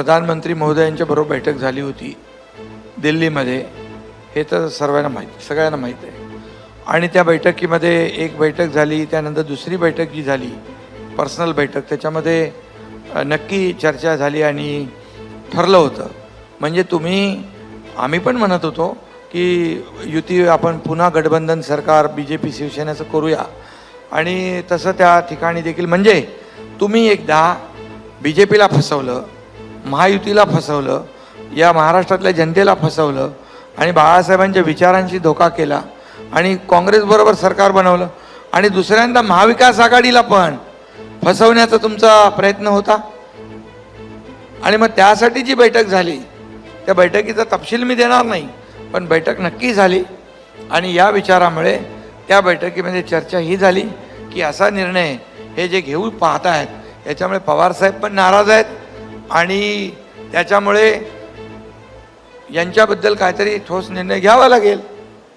प्रधानमंत्री महोदयांच्या बरोबर बैठक झाली होती. दिल्लीमध्ये. हे तर सर्वांना माहीत सगळ्यांना माहीत आहे. आणि त्या बैठकीमध्ये एक बैठक झाली त्यानंतर दुसरी बैठक जी झाली पर्सनल बैठक त्याच्यामध्ये नक्की चर्चा झाली आणि ठरलं होतं. म्हणजे तुम्ही आम्ही पण म्हणत होतो की युती आपण पुन्हा गठबंधन सरकार बी जे पी शिवसेनेचं करूया. आणि तसं त्या ठिकाणी देखील म्हणजे तुम्ही एकदा बी जे पीला फसवलं महायुतीला फसवलं या महाराष्ट्रातल्या जनतेला फसवलं आणि बाळासाहेबांच्या विचारांशी धोका केला आणि काँग्रेसबरोबर सरकार बनवलं. आणि दुसऱ्यांदा महाविकास आघाडीला पण फसवण्याचा तुमचा प्रयत्न होता? आणि मग त्यासाठी जी बैठक झाली त्या बैठकीचा तपशील मी देणार नाही पण बैठक नक्की झाली. आणि या विचारामुळे त्या बैठकीमध्ये चर्चा ही झाली की असा निर्णय हे जे घेऊ पाहत आहेत याच्यामुळे पवारसाहेब पण नाराज आहेत. आणि त्याच्यामुळे यांच्याबद्दल काहीतरी ठोस निर्णय घ्यावा लागेल.